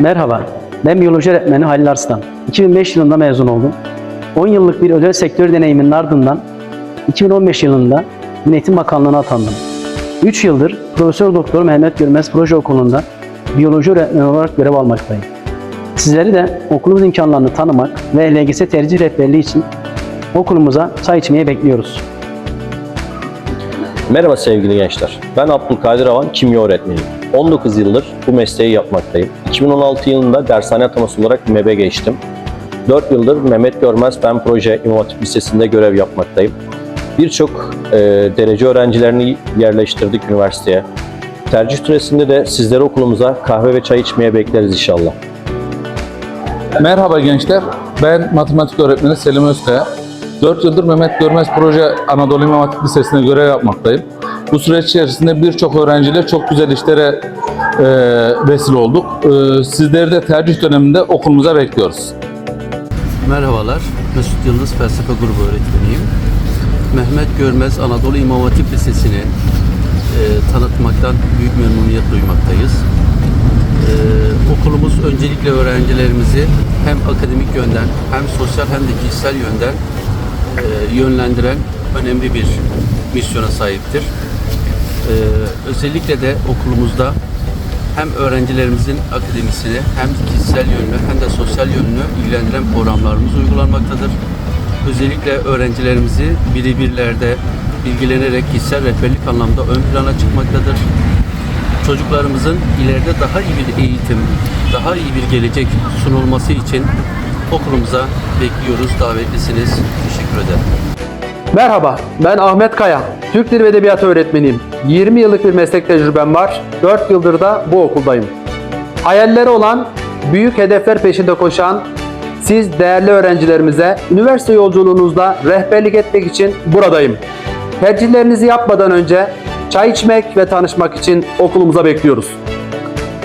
Merhaba, ben biyoloji öğretmeni Halil Arslan. 2005 yılında mezun oldum. 10 yıllık bir özel sektör deneyiminin ardından 2015 yılında Milli Eğitim Bakanlığı'na atandım. 3 yıldır Profesör Doktor Mehmet Görmez Proje Okulu'nda biyoloji öğretmeni olarak görev almaktayım. Sizleri de okulumuz imkanlarını tanımak ve LGS tercih rehberliği için okulumuza çay içmeye bekliyoruz. Merhaba sevgili gençler. Ben Abdülkadir Avan, kimya öğretmeniyim. 19 yıldır bu mesleği yapmaktayım. 2016 yılında dershane ataması olarak MEB'e geçtim. 4 yıldır Mehmet Görmez Ben Proje İmam Hatip Lisesi'nde görev yapmaktayım. Birçok e, derece öğrencilerini yerleştirdik üniversiteye. Tercih süresinde de sizleri okulumuza kahve ve çay içmeye bekleriz inşallah. Merhaba gençler, ben matematik öğretmeni Selim Özkaya. 4 yıldır Mehmet Görmez Proje Anadolu İmam Hatip Lisesi'nde görev yapmaktayım. Bu süreç içerisinde birçok öğrenciyle çok güzel işlere e, vesile olduk. E, sizleri de tercih döneminde okulumuza bekliyoruz. Merhabalar, Mesut Yıldız Felsefe Grubu öğretmeniyim. Mehmet Görmez Anadolu İmam Hatip Lisesi'ni e, tanıtmaktan büyük memnuniyet duymaktayız. E, okulumuz öncelikle öğrencilerimizi hem akademik yönden hem sosyal hem de kişisel yönden e, yönlendiren önemli bir misyona sahiptir. E, özellikle de okulumuzda hem öğrencilerimizin akademisini hem kişisel yönünü hem de sosyal yönünü ilgilendiren programlarımız uygulanmaktadır. Özellikle öğrencilerimizi birebirlerde bilgilenerek kişisel rehberlik anlamda ön plana çıkmaktadır. Çocuklarımızın ileride daha iyi bir eğitim, daha iyi bir gelecek sunulması için okulumuza bekliyoruz, davetlisiniz. Teşekkür ederim. Merhaba, ben Ahmet Kaya. Türk Dili ve Edebiyatı öğretmeniyim. 20 yıllık bir meslek tecrübem var. 4 yıldır da bu okuldayım. Hayalleri olan, büyük hedefler peşinde koşan, siz değerli öğrencilerimize üniversite yolculuğunuzda rehberlik etmek için buradayım. Tercihlerinizi yapmadan önce çay içmek ve tanışmak için okulumuza bekliyoruz.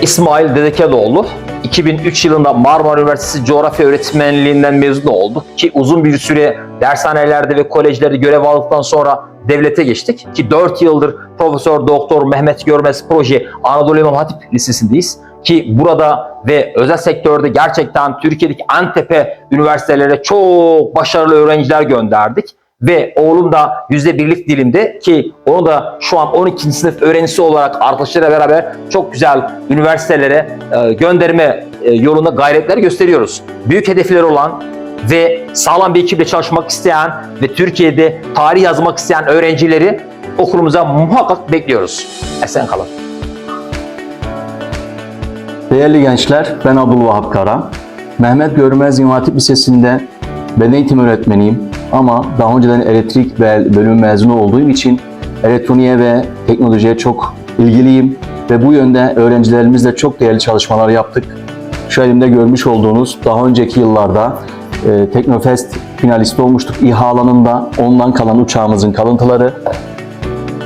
İsmail Dedekedoğlu 2003 yılında Marmara Üniversitesi Coğrafya Öğretmenliğinden mezun oldu ki uzun bir süre dershanelerde ve kolejlerde görev aldıktan sonra devlete geçtik ki 4 yıldır Profesör Doktor Mehmet Görmez Proje Anadolu İmam Hatip Lisesi'ndeyiz ki burada ve özel sektörde gerçekten Türkiye'deki en tepe üniversitelere çok başarılı öğrenciler gönderdik ve oğlum da yüzde birlik dilimde ki onu da şu an 12. sınıf öğrencisi olarak arkadaşlarıyla beraber çok güzel üniversitelere e, gönderme e, yolunda gayretler gösteriyoruz. Büyük hedefleri olan ve sağlam bir ekiple çalışmak isteyen ve Türkiye'de tarih yazmak isteyen öğrencileri okulumuza muhakkak bekliyoruz. Esen kalın. Değerli gençler, ben Abdülvahap Kara. Mehmet Görmez İmam Hatip Lisesi'nde beden eğitimi öğretmeniyim. Ama daha önceden elektrik ve mezunu olduğum için elektroniğe ve teknolojiye çok ilgiliyim. Ve bu yönde öğrencilerimizle çok değerli çalışmalar yaptık. Şu elimde görmüş olduğunuz daha önceki yıllarda e, Teknofest finalisti olmuştuk. İHA alanında ondan kalan uçağımızın kalıntıları.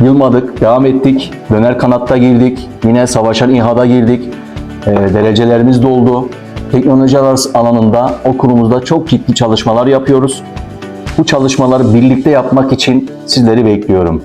Yılmadık, devam ettik. Döner kanatta girdik. Yine savaşan İHA'da girdik. E, derecelerimiz doldu. Teknoloji alanında okulumuzda çok ciddi çalışmalar yapıyoruz. Bu çalışmaları birlikte yapmak için sizleri bekliyorum.